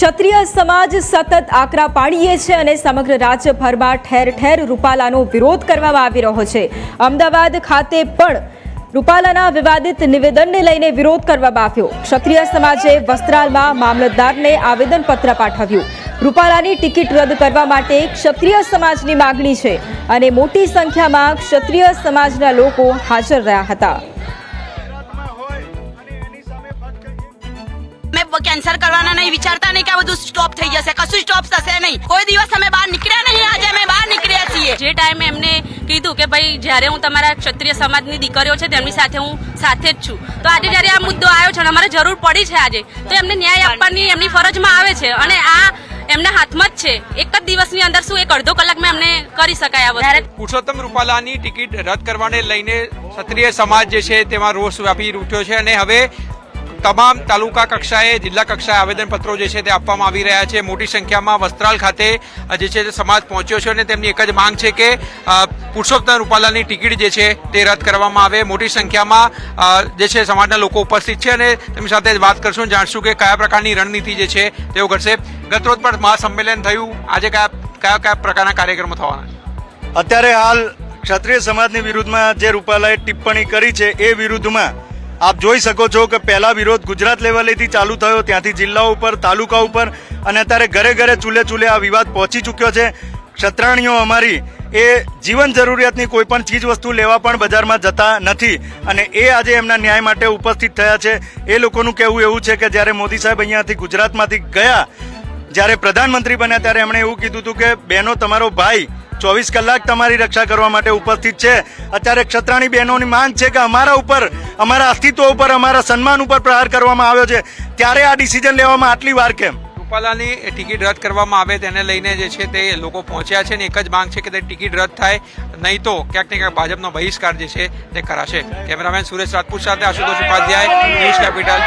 ક્ષત્રિય સમાજ સતત આકરા પાડીએ છે અને સમગ્ર રાજ્યભરમાં ઠેર ઠેર રૂપાલાનો વિરોધ કરવામાં આવી રહ્યો છે. અમદાવાદ ખાતે પણ રૂપાલાના વિવાદિત નિવેદનને લઈને વિરોધ કરવામાં આવ્યો. ક્ષત્રિય સમાજે વસ્ત્રાલમાં મામલતદારને આવેદનપત્ર પાઠવ્યું. રૂપાલાની ટિકિટ રદ કરવા માટે ક્ષત્રિય સમાજની માગણી છે અને મોટી સંખ્યામાં ક્ષત્રિય સમાજના લોકો હાજર રહ્યા હતા. અમે કેન્સલ કરવાના નહીં વિચારતા નહીં કે આ બધું સ્ટોપ થઈ જશે. કશું સ્ટોપ થશે નહીં. કોઈ દિવસ અમે બહાર નીકળ્યા નહીં આજે અમે બહાર નીકળ્યા છીએ. જે ટાઈમે એમને કીધું કે ભાઈ જ્યારે હું તમારા ક્ષત્રિય સમાજની દીકરીઓ છે તેમની સાથે હું સાથે જ છું. તો આજે જ્યારે આ મુદ્દો આવ્યો છે અને અમારે જરૂર પડી છે આજે તો એમને ન્યાય આપવાની એમની ફરજમાં આવે છે. અને આ એમના હાથમાં જ છે. એક જ દિવસની અંદર શું એક અડધો કલાકમાં એમને કરી શકાય આ વસ્તુ? પુરુષોત્તમ રૂપાલાની ટિકિટ રદ કરવાને લઈને ક્ષત્રિય સમાજ જે છે તેમાં રોષ વ્યાપી ઉઠ્યો છે. અને હવે તમામ તાલુકા કક્ષાએ, જિલ્લા કક્ષાએ આવેદનપત્રો જે છે તે આપવામાં આવી રહ્યા છે. મોટી સંખ્યામાં વસ્ત્રાલ ખાતે જે છે તે સમાજ પહોંચ્યો છે અને તેમની એક જ માંગ છે કે પુરુષોત્તમ રૂપાલાની ટિકિટ જે છે તે રદ કરવામાં આવે. મોટી સંખ્યામાં જે છે સમાજના લોકો ઉપસ્થિત છે અને તેમની સાથે વાત કરશું જાણશું કે કયા પ્રકારની રણનીતિ જે છે તેઓ કરશે. ગતરોજ પણ મહાસંમેલન થયું. આજે કયા કયા કયા પ્રકારના કાર્યક્રમો થવાના અત્યારે હાલ ક્ષત્રિય સમાજની વિરુદ્ધમાં જે રૂપાલાએ ટિપ્પણી કરી છે, એ વિરુદ્ધમાં આપ જોઈ શકો છો કે પહેલા વિરોધ ગુજરાત લેવલેથી ચાલુ થયો, ત્યાંથી જિલ્લા ઉપર, તાલુકા ઉપર અને અત્યારે ઘરે ઘરે ચૂલે ચૂલે આ વિવાદ પહોંચી ચૂક્યો છે. ક્ષત્રાણીઓ અમારી એ જીવન જરૂરિયાતની કોઈ પણ ચીજ વસ્તુ લેવા પણ બજારમાં જતા નથી અને એ આજે એમના ન્યાય માટે ઉપસ્થિત થયા છે. એ લોકોનું કહેવું એવું છે કે જ્યારે મોદી સાહેબ અહીંયાથી ગુજરાતમાંથી ગયા, જ્યારે પ્રધાનમંત્રી બન્યા ત્યારે એમણે એવું કીધું હતું કે, બહેનો, તમારો ભાઈ ચોવીસ કલાક તમારી રક્ષા કરવા માટે ઉપસ્થિત છે. અત્યારે ક્ષત્રાણી બહેનોની માંગ છે કે અમારા ઉપર, અમારા અસ્તિત્વ ઉપર, અમારા સન્માન ઉપર પ્રહાર કરવામાં આવ્યો છે. ત્યારે આ ડિસિઝન લેવામાં આટલી વાર કેમ? રૂપાલાની ટિકિટ રદ કરવામાં આવે તેને લઈને જે છે તે લોકો પહોંચ્યા છે ને એક જ માંગ છે કે તે ટિકિટ રદ થાય. નહીં તો ક્યાંક ને ક્યાંક ભાજપનો બહિષ્કાર જે છે તે કરાશે. કેમેરામેન સુરેશ રાજપૂત સાથે આશુતોષ ઉપાધ્યાય, ન્યૂઝ કેપિટલ.